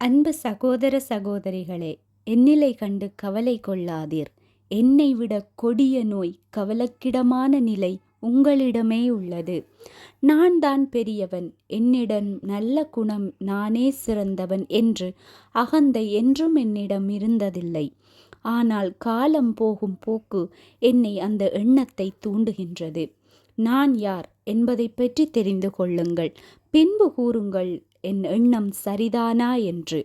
அன்பு சகோதர சகோதரிகளே என்னிலை கண்டு கவலை கொள்ளாதீர். என்னை விட கொடிய நோய் கவலக்கிடமான நிலை உங்களிடமே உள்ளது. நான் தான் பெரியவன் என்னிடம் நல்ல குணம் நானே சிறந்தவன் என்று அகந்தை என்றும் என்னிடம் இருந்ததில்லை. ஆனால் காலம் போகும் போக்கு என்னை அந்த எண்ணத்தை தூண்டுகின்றது. நான் யார் என்பதை பற்றி தெரிந்து கொள்ளுங்கள். பின்பு கூறுங்கள் என் எண்ணம் சரிதானா என்று.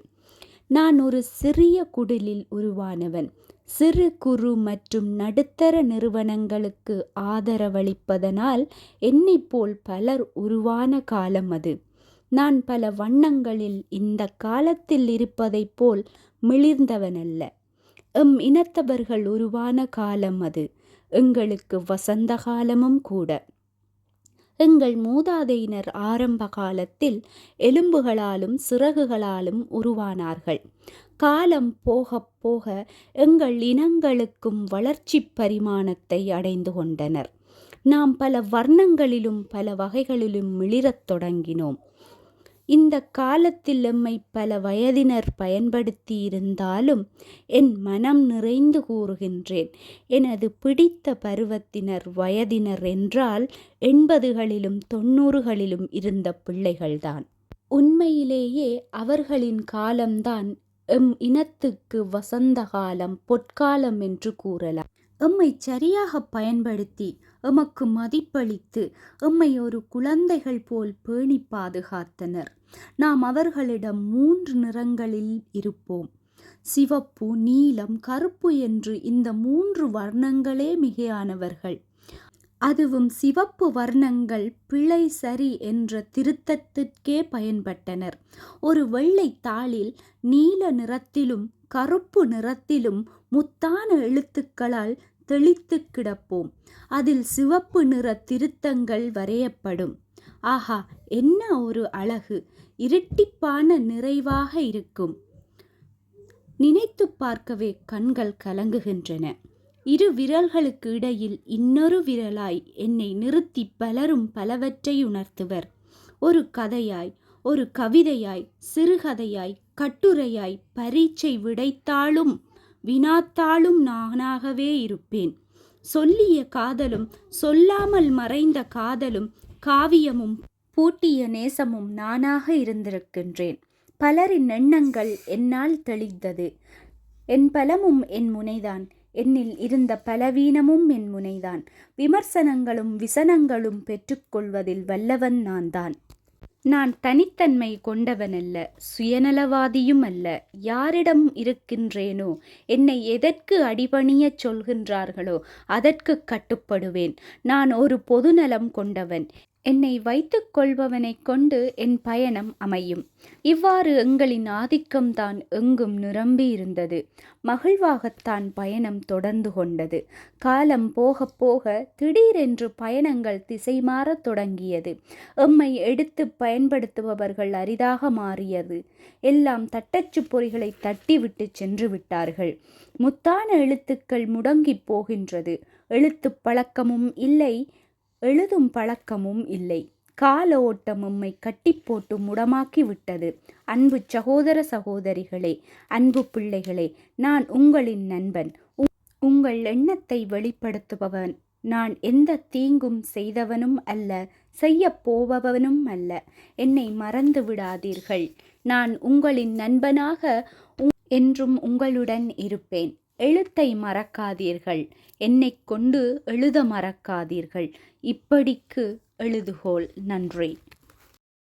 நான் ஒரு சிறிய குடிலில் உருவானவன். சிறு குறு மற்றும் நடுத்தர நிறுவனங்களுக்கு ஆதரவளிப்பதனால் என்னைப்போல் பலர் உருவான காலம் அது. நான் பல வண்ணங்களில் இந்த காலத்தில் இருப்பதைப் போல் மிளிர்ந்தவனல்ல. எம் இனத்தவர்கள் உருவான காலம் அது. எங்களுக்கு வசந்த காலமும் கூட. எங்கள் மூதாதையினர் ஆரம்ப காலத்தில் எலும்புகளாலும் சிறகுகளாலும் உருவானார்கள். காலம் போக போக எங்கள் இனங்களுக்கும் வளர்ச்சி பரிமாணத்தை அடைந்து கொண்டனர். நாம் பல வர்ணங்களிலும் பல வகைகளிலும் மிளிரத் தொடங்கினோம். இந்த காலத்தில் எம்மை பல வயதினர் பயன்படுத்தி இருந்தாலும் என் மனம் நிறைந்து கூறுகின்றேன். எனது பிடித்த பருவத்தினர் வயதினர் என்றால் எண்பதுகளிலும் தொண்ணூறுகளிலும் இருந்த பிள்ளைகள்தான். உண்மையிலேயே அவர்களின் காலம்தான் எம் இனத்துக்கு வசந்த காலம் பொற்காலம் என்று கூறலாம். எம்மை சரியாக பயன்படுத்தி எமக்கு மதிப்பளித்து எம்மை ஒரு குழந்தைகள் போல் பேணி பாதுகாத்தனர். நாம் அவர்களிடம் மூன்று நிறங்களில் இருப்போம். சிவப்பு நீலம் கருப்பு என்று இந்த மூன்று வர்ணங்களே மிகையானவர்கள். அதுவும் சிவப்பு வர்ணங்கள் பிழை சரி என்ற திருத்தத்திற்கே பயன்பட்டனர். ஒரு வெள்ளை தாளில் நீல நிறத்திலும் கருப்பு நிறத்திலும் முத்தான எழுத்துக்களால் தெளித்து கிடப்போம். அதில் சிவப்பு நிற திருத்தங்கள் வரையப்படும். ஆஹா என்ன ஒரு அழகு! இரட்டிப்பான நிறைவாக இருக்கும். நினைத்து பார்க்கவே கண்கள் கலங்குகின்றன. இரு விரல்களுக்கு இடையில் இன்னொரு விரலாய் என்னை நிறுத்தி பலரும் பலவற்றை உணர்த்துவர். ஒரு கதையாய் ஒரு கவிதையாய் சிறுகதையாய் கட்டுரையாய் பரீட்சை விடைத்தாலும் வினாத்தாளும் நானாகவே இருப்பேன். சொல்லிய காதலும் சொல்லாமல் மறைந்த காதலும் காவியமும் பூட்டிய நேசமும் நானாக இருந்திருக்கின்றேன். பலரின் எண்ணங்கள் என்னால் தெளிந்தது. என் பலமும் என் முனைதான். என்னில் இருந்த பலவீனமும் என் முனைதான். விமர்சனங்களும் விசனங்களும் பெற்றுக்கொள்வதில் வல்லவன் நான் தான் நான் தனித்தன்மை கொண்டவனல்ல சுயநலவாதியும் அல்ல. யாரிடம் இருக்கின்றேனோ என்னை எதற்கு அடிபணியச் சொல்கின்றார்களோ அதற்கு கட்டுப்படுவேன். நான் ஒரு பொதுநலம் கொண்டவன். என்னை வைத்துக் கொள்பவனை கொண்டு என் பயணம் அமையும். இவ்வாறு எங்களின் ஆதிக்கம்தான் எங்கும் நிரம்பி இருந்தது. மகிழ்வாகத்தான் பயணம் தொடர்ந்து கொண்டது. காலம் போக போக திடீரென்று பயணங்கள் திசை மாறத் தொடங்கியது. எம்மை எடுத்து பயன்படுத்துபவர்கள் அரிதாக மாறியது. எல்லாம் தட்டச்சு பொறிகளை தட்டிவிட்டு சென்று விட்டார்கள். முத்தான எழுத்துக்கள் முடங்கிப் போகின்றது. எழுத்துப் பழக்கமும் இல்லை. எழுதும் பழக்கமும் இல்லை. கால ஓட்டம் உம்மை கட்டி போட்டு முடமாக்கி விட்டது அன்பு சகோதர சகோதரிகளே அன்பு பிள்ளைகளே நான் உங்களின் நண்பன். உங்கள் எண்ணத்தை வெளிப்படுத்துபவன். நான் எந்த தீங்கும் செய்தவனும் அல்ல செய்ய போபவனும் அல்ல. என்னை மறந்து விடாதீர்கள். நான் உங்களின் நண்பனாக என்றும் உங்களுடன் இருப்பேன். எழுத்தை மறக்காதீர்கள். என்னை கொண்டு எழுத மறக்காதீர்கள். இப்படிக்கு எழுதுகோள். நன்றி.